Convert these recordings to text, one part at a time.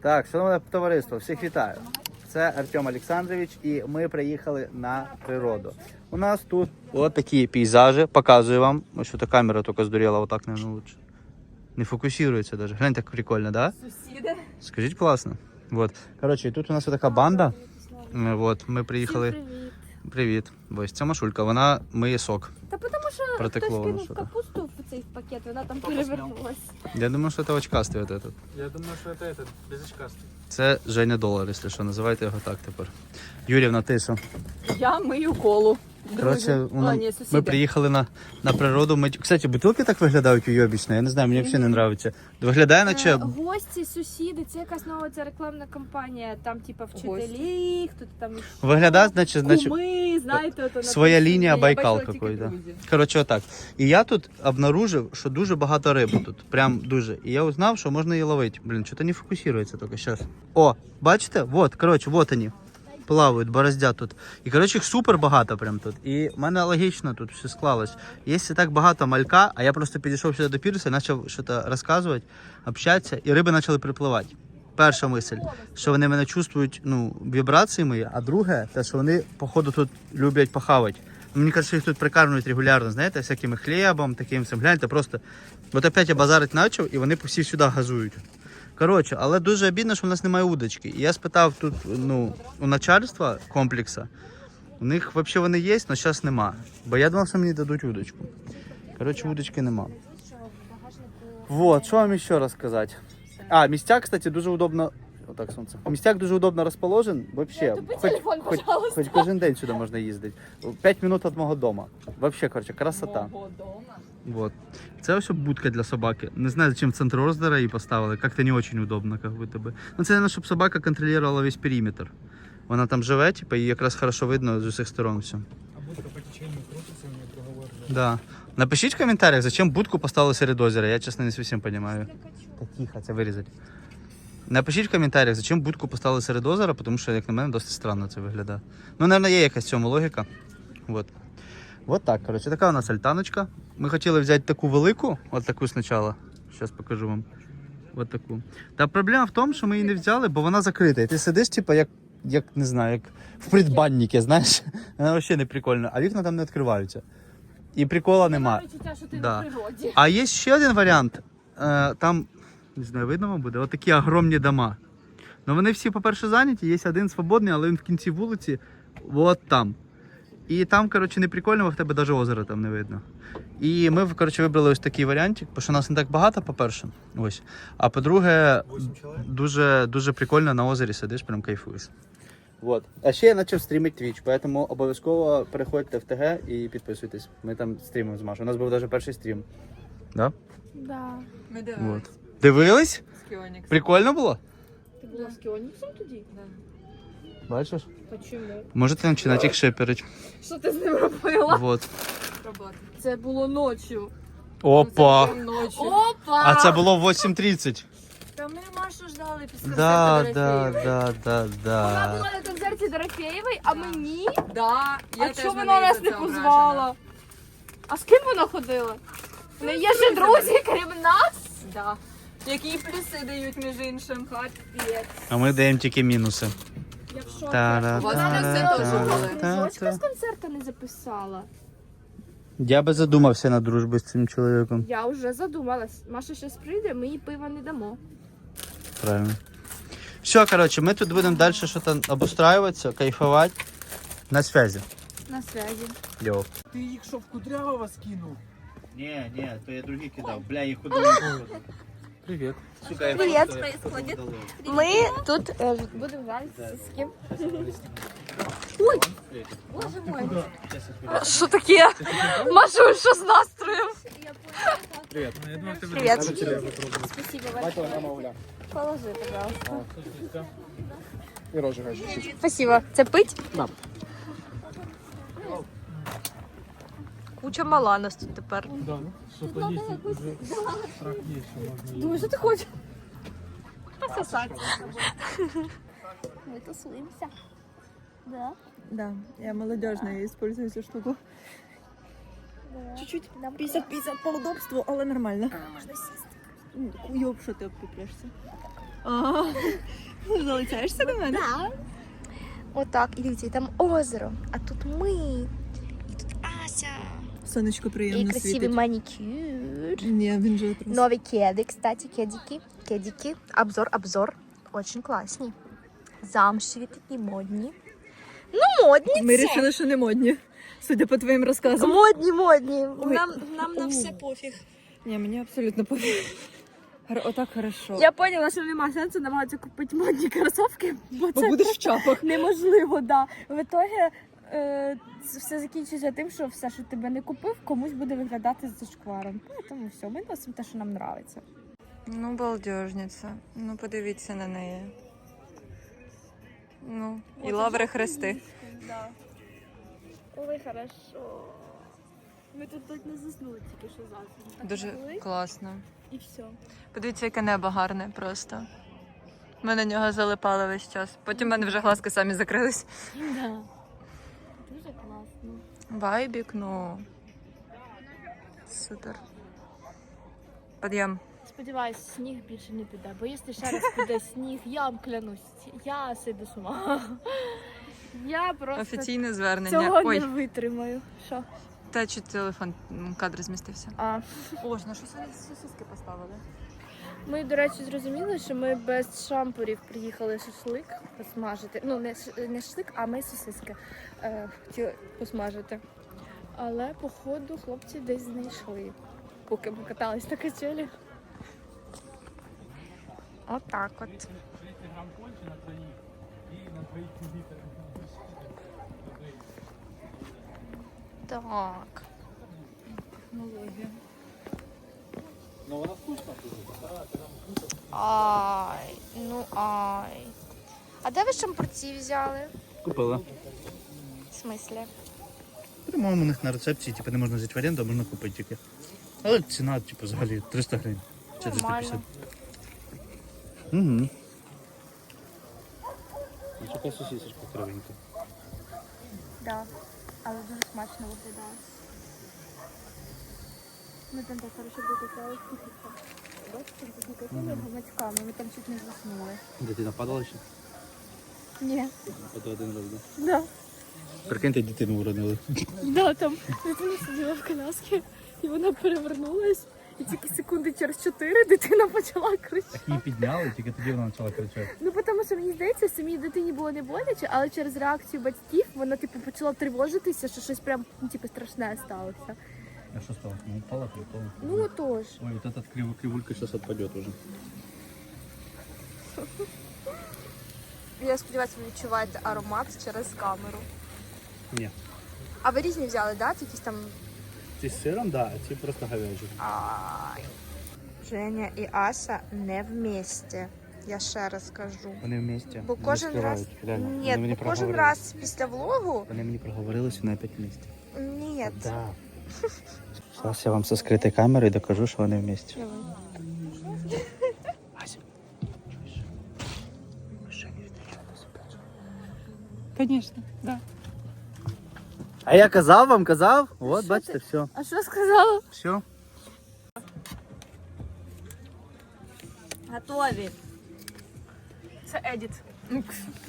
Так, шановне товариство, всіх вітаю. Це Артем Олександрович, і ми приїхали на природу. У нас тут от такі пейзажі. Показую вам. Ось що та камера тільки здуріла, отак, наверное, лучше. Не фокусується даже. Глянь, так прикольно, да? Сусіди. Скажіть класно. Вот. Коротше, тут у нас така банда. Е, Вот, ми приїхали. Привіт. Привіт. Ось ця Машулька, вона миє сок. Та тому що Протекло хтось воно кинув що-то. капусту в цей пакет, вона там перевернулась. Я думаю, що це очкастий от этот. Я думаю, що це этот, безочкастий. Це Женя Долар, якщо що, називайте його так тепер. Юрівна, ти що? Я мию колу. Коротше, воно- А, ні, ми приїхали на, на природу. Ми... Кстати, бутилки так виглядають уйобічно. Я не знаю, мені взагалі не подобається. Виглядає, Е, наче Гості, сусіди, це якась нова ця рекламна кампанія. Там, типа, вчителі, хто там виглядає, наче, наче Куми, знаєте, на своя лінія Байкал какой-то. друзів. Коротше, отак. І я тут обнаружив, що дуже багато риби тут. Прям дуже. І я узнав, що можна її ловити. Блін, що-то не фокусується тільки зараз. О, бачите? Вот, коротше, вот вони. Плавають, бороздять тут. І коротше, їх супер багато прям тут. І в мене логічно тут все склалось. Якщо так багато малька, а я просто підійшов сюди до пірса, почав щось розказувати, общатися, і риби почали припливати. Перша мисль, що вони мене чувствують ну, вібрації а друге, те, що вони, походу, тут люблять похавати. Мені кажуть, їх тут прикармлюють регулярно, знаєте, всякими хлібом, таким всім. Гляньте, просто от опять я базарить почав, і вони всі сюди газують. Коротше, але дуже обідно, що в нас немає удочки. І я спитав тут ну, у начальства комплексу, у них взагалі вони є, але зараз нема. Бо я думав, що мені дадуть удочку. Коротше, удочки нема. Вот, що вам ще розказати? А, містяк, кстати, дуже удобно. Отак сонце. Містяк дуже удобно розположен. Вообще, хоч, телефон, хоч, хоч кожен день сюди можна їздити. П'ять минут від мого дома. Вообще, короче, красота. Мого дома. Вот. Це ось будка для собаки. Не знаю, зачем в центр роздора її поставили. Как-то не очень удобно, как будто бы. Ну, це, наверное, щоб собака контролювала весь периметр. Вона там живе, типа, її якраз хорошо видно з усіх сторон все. А будка по теченню крутиться, у нее договор. Да. Напишіть в коментарях, зачем будку поставили серед озера. Я, чесно, не зовсім розумію. Та тихо, це вирізати. Напишіть в коментарях, зачем будку поставили серед озера, тому що, як на мене, досить странно це виглядає. Ну, мабуть, є якась в цьому логіка. Вот. Вот так, коротше, така у нас альтаночка. Ми хотіли взяти таку велику, от таку спочатку. Зараз покажу вам. От таку. Та проблема в тому, що ми її не взяли, бо вона закрита. І ти сидиш, типу, як, як не знаю, як в придбаннику, знаєш. Вона взагалі не прикольна, а вікна там не відкриваються. І прикола нема. відчуття, що ти Да. на природі. А є ще один варіант. Е, там, не знаю, видно вам буде, отакі огромні дома. Ну вони всі, по-перше, зайняті, є один свободний, але він в кінці вулиці, от там. І там, коротше, не прикольно, бо в тебе навіть озера там не видно. І ми, коротше, вибрали ось такий варіантик, бо що нас не так багато, по-перше. Ось. А по-друге, дуже, дуже прикольно на озері сидиш, прям кайфуєш. Вот. А ще я почав стрімити Twitch, тому обов'язково переходьте в ТГ і підписуйтесь. Ми там стрімимо з Машою. У нас був навіть перший стрім. Да? Да. Ми дивились. Вот. Дивились? з Кіоніксом. Прикольно було? Ти була з Кіоніксом тоді? Бачиш? Почему? Можете починати їх шиперить. Що ти з ним робила? Вот. Це було ночі. Опа! Це ночі. Опа! А це було в 8.30. Та ми Машу ждали після Да, концерту да, Дорофєєвої. да, да, Вона да. була на концерті Дорофєєвої, а мені? Да, я А теж на вона неї нас за не це позвала? А з ким вона ходила? У неї є ще друзі, крім нас? Да. Які плюси дають між іншим? Капець. А ми даємо тільки мінуси. Кружочка з концерту не записала. Я би задумався над дружбою з цим чоловіком. Я вже задумалась. Маша зараз прийде, ми їй пива не дамо. Правильно. Все, коротше, ми тут будемо далі щось обустраюватися, кайфувати. На связі. На связі. Йоу. Ти їх що в Кудрявого скинув? Ні, ні, то я другий кидав. Бля, їх куди Привіт. Привіт. Ми тут е, будемо гратися з ким. Ой! Боже мой! Що таке? Машу, що з настроєм? Привіт. Ну, я думав, ти Привіт. Спасибо. Спасибо большое. Положи, пожалуйста. І розжигай чуть-чуть. Спасибо. Це пить? Да. Куча мала нас тут тепер. Да, ну, що-то є, вже страх є, що можна їсти. Думаю, що ти хочеш? Пососать. Мы тусуемся. Да? Да, я молодежна, я использую цю штуку. Чуть-чуть 50-50 по удобству, але нормально. Можно сесть. Уйоб, що ти обпікаєшся. Ага. Залицяєшся до мене? Отак, і дивіться, і там озеро, а тут ми. Тут Ася. І красивий світить. манікюр. Ні, він же просто. Нові кеди, кстати, кедики. Кедики. Обзор, обзор. Очень класні. Замшеві такі модні. Ну, модні Ми вирішили, що не модні. Судя по твоїм розказам. Модні, модні. Ой. Нам, нам на все пофіг. Ні, мені абсолютно пофіг. Отак хорошо. Я поняла, що немає сенсу намагатися купити модні кросівки, бо Бо це будеш в чапах. неможливо, да. В итоге е, все закінчується тим, що все, що тебе не купив, комусь буде виглядати зашкваром. Ну, тому все, ми носимо те, що нам подобається. Ну, балдежниця. Ну, подивіться на неї. Ну, і лаври хрести. Да. Ой, хорошо. Ми тут так не заснули тільки що завтра. Дуже класно. І все. Подивіться, яке небо гарне просто. Ми на нього залипали весь час. Потім в мене вже глазки самі закрились. Да. Вайбік, ну. Супер. Підйом. Сподіваюсь, сніг більше не піде, бо якщо ще раз піде сніг, я вам клянусь, я сиду з ума. Я просто Офіційне звернення. цього Ой, не витримаю. Що? та чи телефон м, кадр змістився. А. О, на що сосиски поставили? Ми, до речі, зрозуміли, що ми без шампурів приїхали шашлик посмажити. Ну, не, не шашлик, а ми сосиски е, хотіли посмажити. Але, походу, хлопці десь знайшли, поки ми катались на качелі. Отак от. Так. Ну вона вкусна Ай, ну ай. А де ви шампурці взяли? Купила. В смислі? По-моєму, у них на рецепції типу, не можна взяти в оренду, а можна купити тільки. Але ціна, типу, взагалі 300 гривень. Чи 350. Нормально. Угу. Ось така сосисочка кровенька. Да. Але дуже смачно виглядає. Ми там так хорошо докатали кухівка. Бачите, там такі катали гамачками, ми там чуть не заснули. Дитина падала ще? Ні. Ото один раз, да? Да. Прикиньте, дитину уронили. Да, там дитина сиділа в коляскі, і вона перевернулась. І тільки секунди через чотири дитина почала кричати. Її підняли, тільки тоді вона почала кричати. Ну, тому що мені здається, самій дитині було не боляче, але через реакцію батьків вона типу почала тривожитися, що щось прям ну, типу, страшне сталося. А що стало? Ну, упала, припала. Ну отож. Ой, вот этот крив... кривулька сейчас отпадет уже. Я сподіваюся, ви відчуваєте аромат через камеру. Ні. А ви різні взяли, да? Якісь там. Ці з сиром, да, а ці просто говяжі. Ай. Женя і Ася не вместе. Я ще раз кажу. Вони вместе. Бо кожен раз. Ні, бо кожен раз після влогу. Вони мені проговорилися на опять вместе. Ні. Да. Зараз я вам со скритої камери докажу, що вони вместе. Ася, чуєш? Ми ще не зустрічалися опять. Звісно, да. А я казав вам, казав? От, Що бачите, все. А що сказала? Все. Готові. Це едіт.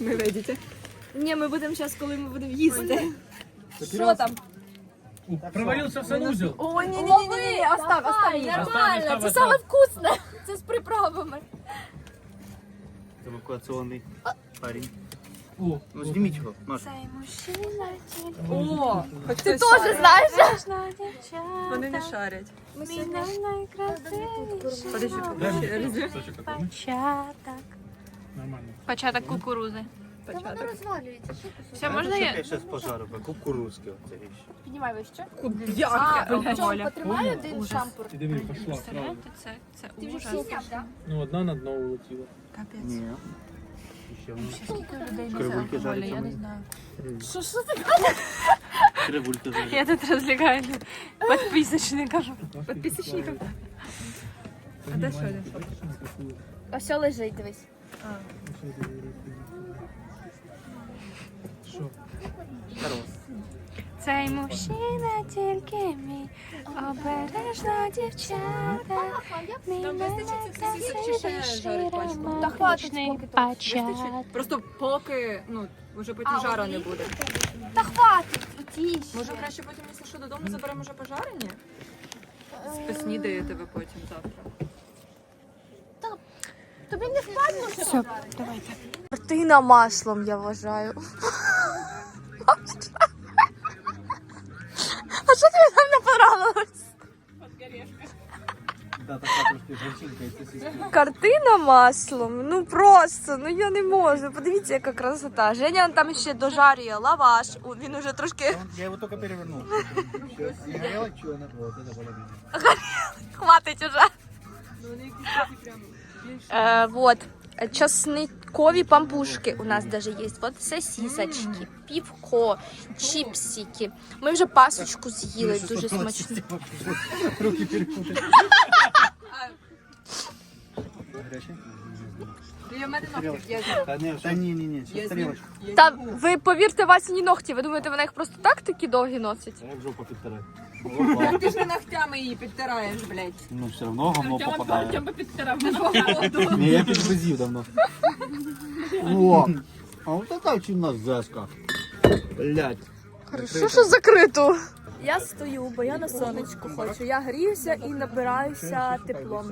Ви видите. Ні, ми будемо зараз, коли ми будемо їсти. Що там? Провалился в санузел. О, ні, ні, ні, ні, остав, остав. Нормально, це саме вкусне. Це з приправами. Евакуаційний парень. О, Ну, зніміть його, Маша. Цей мужчина тільки. О, хоч Ти теж знаєш? Вони не шарять. Ми сьогодні Подожди, подожди. початок. нормально. Початок кукурузи. Та воно Початок. розвалюється. Що ти Все, можна я? зараз пожарю, кукурузки оце річ. Піднімай вище. Як? А, Джон, потримай один Ужас. шампур. І диви, пошла сразу. Представляєте, це, це Ти вже ужас. всі зняв, так? Ну, одна на дно улетіла. Капець. Ні. Ще воно. Скільки людей без Кривульки алкоголю, жаряться я не мої. знаю. Що, що таке? Кривульки зараз. Я тут розлягаю підписочникам. Підписчикам. А де що один? Ось лежить, дивись. Що? Це Цей мужчина тільки мій, обережно дівчата. Мій мене Та хватить поки то. почат. Просто поки, ну, вже потім жара не буде. Та хватить, оті. Може краще потім, якщо що, додому заберемо вже пожарені? Поснідаєте ви потім завтра. Тобі не впадло? Все, давайте. Картина маслом, я вважаю. А що тобі там не понравилось? Да, така трошки жінка і сосиски. Картина маслом. Ну просто, ну я не можу. Подивіться, яка красота. Женя там ще дожарює лаваш. О, Він уже трошки Я его только перевернул. Не горело, что она вот это было. хватить уже. Е, вот. Часникові пампушки у нас даже є. Вот сосисочки, півко, чіпсики. Ми вже пасочку з'їли, дуже смачно. Руки перепутали. Я в мене да не, не, не, сейчас Та ви повірте, Васіні ногті. Ви думаєте, вона їх просто так такі довгі носить? Я в жопу підтираю. Так ти ж не ногтями її підтираєш, блядь. Ну все равно говно попадає. Артем підтирав. Не, я підгрузив давно. О, а вот это очень у зеска. Блять. Хорошо, що закрито. Я стою, бо я на сонечку хочу. Я гріюся і набираюся теплом.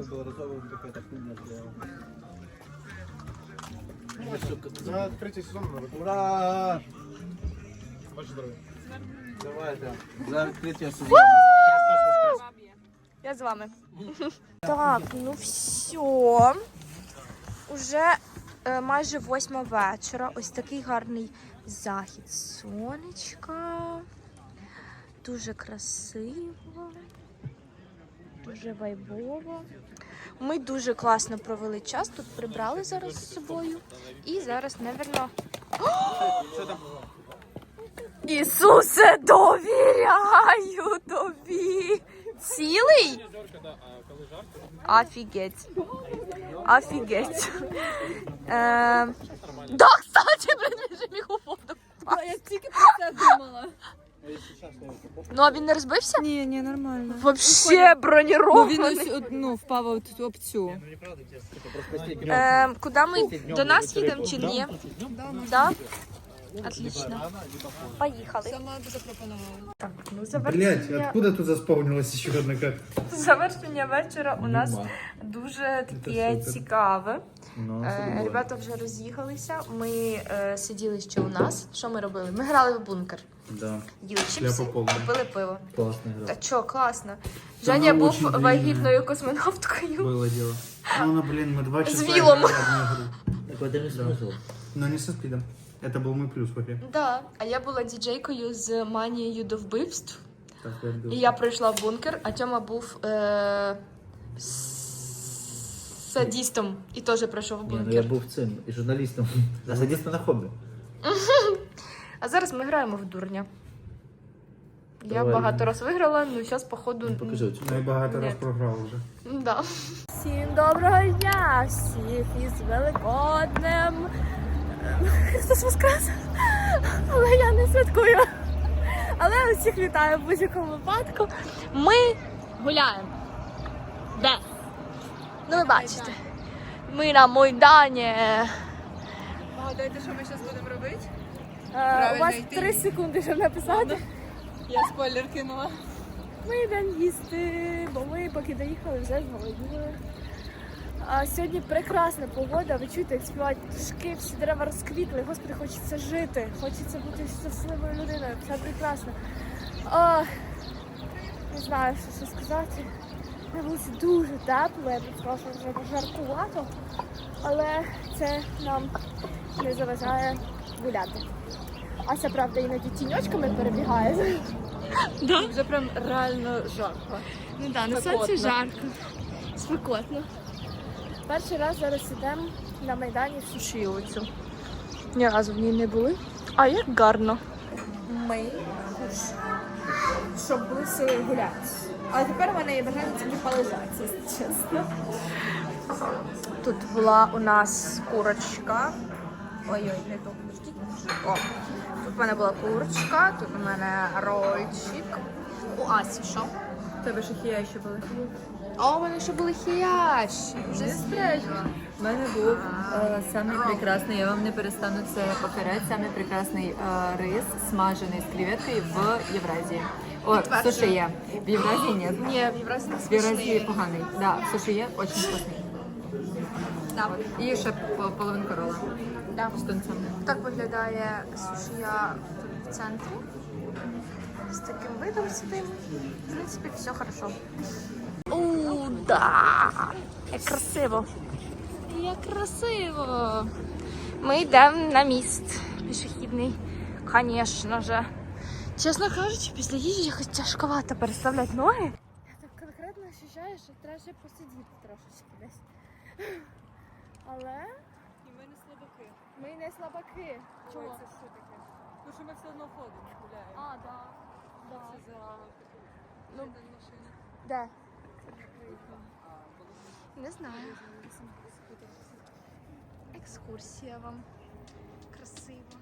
За третій сезон ми Ура! Ваше здоров'я. Давайте. За відкриття сезону. Я з вами. Так, ну все. Уже е, майже восьма вечора. Ось такий гарний захід сонечка. Дуже красиво. Дуже вайбово. Ми дуже класно провели час. Тут прибрали зараз з собою. І зараз, напевно. Ісусе, довіряю тобі. Цілий? Офігеть. Офігеть. Е, да, кстати, блин, міг у воду. Я тільки про це думала. Ну, а він не розбився? Ні, ні, нормально. Вообще бронірований. Ну, він ось, от, ну, впав от об цю. Е, куди ми? До нас їдемо чи ні? Да? Отлично. Поїхали. Сама запропонувала. Так, ну Блять, завершення, откуда тут заспавнилась еще одна карта? завершення вечора у нас дуже таке супер. цікаве. Ну, Е, Ребята вже роз'їхалися. Ми е, сиділи ще у нас. Що ми робили? Ми грали в бункер. Да, Їли чіпси, Шляпа повна. купили пиво. класна гра. Та чо, класно. Та Женя вона був очень длинна. вагітною космонавткою. Было дело. Ну, ну, блин, мы два С часа вилом. играли в одну игру. Так в этом и смысл. Но не со спидом. Это был мой плюс вообще. Да, а я була діджейкою з манією до вбивств. Так, я люблю. І я прийшла в бункер, а Тьома був е- с- садістом і теж пройшов в Ні, ну я бункер. був цим і журналістом. А садісно на хобі. А зараз ми граємо в дурня. Я Давай. багато раз виграла, ну зараз, походу. Ну, Покажи оцю. Багато Ні. раз програв уже. Да. Всім доброго дня! Всіх із Великоднем! Христос Воскрес! Але я не святкую. Але усіх вітаю в будь-якому випадку. Ми гуляємо. Де? Ну, ви бачите. Ми на Майдані. Гадайте, що ми зараз будемо робити? Е, у вас йти. три секунди, щоб написати. Я спойлер кинула. Ми йдемо їсти, бо ми поки доїхали, вже зголодніли. А сьогодні прекрасна погода. Ви чуєте, як співають пташки, всі дерева розквітли. Господи, хочеться жити, хочеться бути щасливою людиною. Все прекрасно. А, не знаю, що, що сказати. На вулиці дуже тепло, я б сказала, що вже жаркувато, але це нам не заважає гуляти. Ася, правда, іноді тіньочками перебігає. Вже прям реально жарко. Ну так, на сонці жарко. Спекотно. Перший раз зараз йдемо на Майдані в сушилицю. Ні разу в ній не були. А як гарно. Ми щоб лиси гуляти. Але тепер у мене є бажання тільки полежати, якщо чесно. Тут була у нас курочка Ой-ой, не то. О, в мене була курочка, тут у мене рольчик. У Асі що? У тебе ще були. А у мене ще були хіяші. Вже У мене був е, самий прекрасний, я вам не перестану це повторяти, самий прекрасний е, рис, смажений з креветкою в Євразії. О, в суші є. В Євразії ні. Ні, в Євразії В Євразії поганий. Да, суші є, дуже вкусний. Да. І ще по- половинка рола Да. з тунцем. Так виглядає сушія в центрі. З таким видом сидим. В принципі, все хорошо. У, да! Як красиво. Як красиво. Ми йдемо на міст пішохідний, звісно же. Чесно кажучи, після їжі якось тяжковато переставляти ноги. Я так конкретно ощущаю, що треба ще посидіти трошечки десь. Але І ми не слабаки. ми не слабаки. Чого? Це що таке? Ну що ми все одно ходимо, гуляємо. А, да. да. Це за Ну, машина. де? Не знаю. Екскурсія вам. Красиво.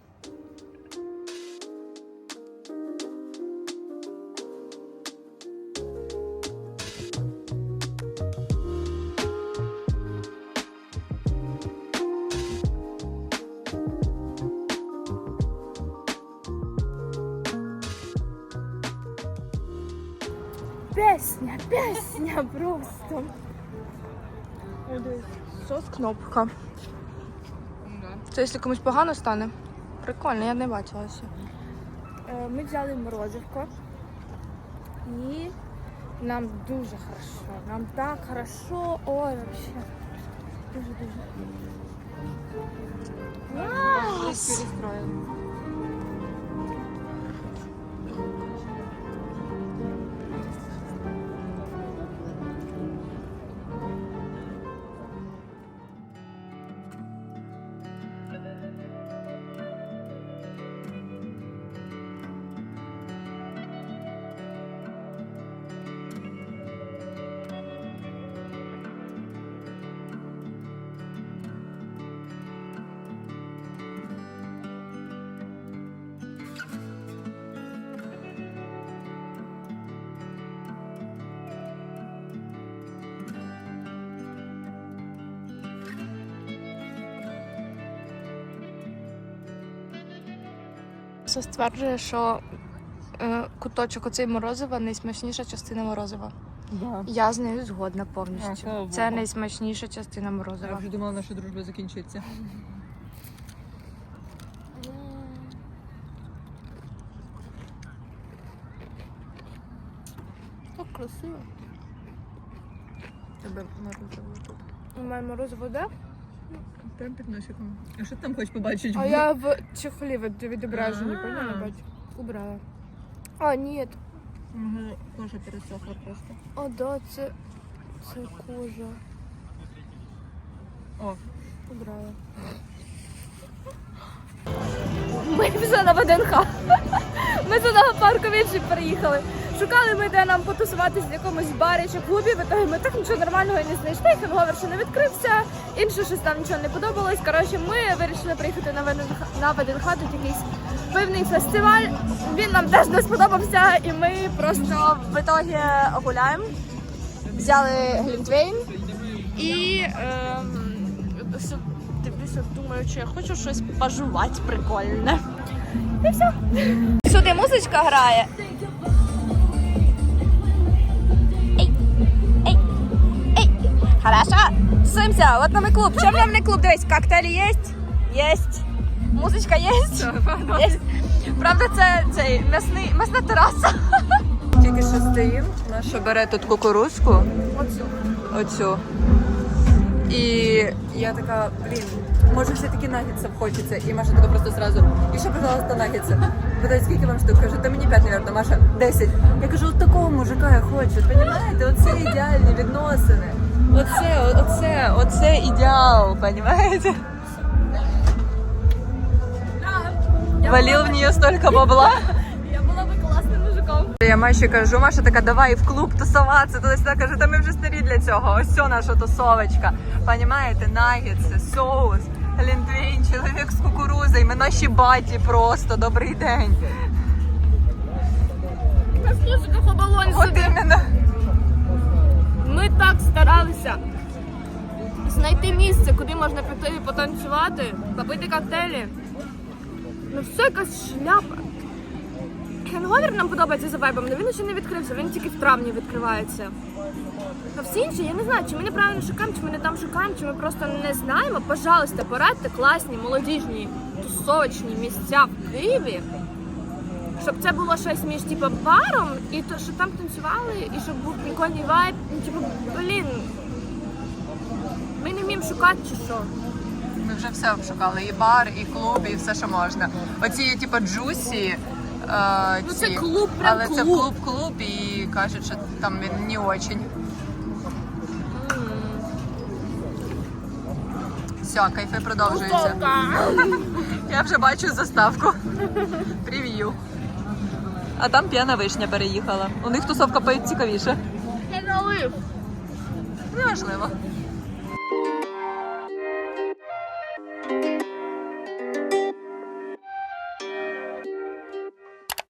Песня, песня просто. Сос кнопка. Це якщо комусь погано стане. Прикольно, я не бачила ще. Е, Ми взяли морозивко. І нам дуже хорошо. Нам так хорошо. Ой, вообще. Дуже-дуже. Перестроїли. Все стверджує, що е, куточок оцей морозива найсмачніша частина морозива. Да. Я з нею згодна А, повністю. слава Це Богу. найсмачніша частина Я морозива. вже думала, наша дружба закінчиться. Так красиво. Тебе морозиво тут. У мене морозиво де? Прям під носиком. А що ти там хочеш побачити? А я в чехлі від відображення, бать? Убрала. А, ні. Може, кожа пересохла просто. А, да, це, це кожа. О, Убрала. Ми вже на ВДНХ. Ми туди в парку інший приїхали. Шукали ми, де нам потусуватись в якомусь барі чи клубі. В итогі ми так нічого нормального і не знайшли. Хенговер ще не відкрився. Інше щось там нічого не подобалось. Коротше, ми вирішили приїхати на ВДНХ, на ВДНХ. Тут якийсь пивний фестиваль. Він нам теж не сподобався, і ми просто в итогі гуляємо. Взяли глінтвейн і ем, думаю, чи я хочу щось пожувати прикольне. І все. Сюди музичка грає. Хорошо. Симся, от нам і клуб. Чим нам не клуб? Дивись, коктейлі є? Єсть. Музичка є? Є. Правда, це цей м'ясний, м'ясна тераса. тільки що стоїм. Наша бере тут кукурузку. Оцю. Оцю. І я така, блін, може все-таки наггетсов хочеться. І Маша така просто сразу, і ще, пожалуйста, наггетси. Питає, скільки вам штук? Каже, та мені 5, наверное, Маша 10. Я кажу, от такого мужика я хочу. Понімаєте? Оце ідеальні відносини. Оце, оце, оце ідеал, понімаєте? Валил в нее столько бабла. Я була би класним мужиком. Я Маші кажу, Маша така, давай в клуб тусуватися. Туди сюди каже, та ми вже старі для цього. Ось це наша тусовочка. Понімаєте, нагетси, соус, ліндвейн, чоловік з кукурудзою. розказуй, ми наші баті просто. Добрий день. На спусиках оболонь От іменно. Ми так старалися знайти місце, куди можна піти потанцювати, попити коктейлі. Ну все якась шляпа. Хенговер нам подобається за вайбом, але він ще не відкрився, він тільки в травні відкривається. А всі інші, я не знаю, чи ми неправильно шукаємо, чи ми не там шукаємо, чи ми просто не знаємо. Пожалуйста, порадьте класні, молодіжні, тусовочні місця в Києві. Щоб це було щось між типу, баром, і то, щоб там танцювали, і щоб був прикольний вайб. Ну, типу, блін. Ми не вміємо шукати чи що. Ми вже все обшукали. І бар, і клуб, і все, що можна. Оці, типу, джусі. Е, Ну, ці, це клуб, прям Але це клуб. клуб-клуб, і кажуть, що там він не очень. Все, кайфи продовжуються. Я вже бачу заставку. Прев'ю. А там п'яна вишня переїхала. У них тусовка цікавіше. Не налив. Неважливо.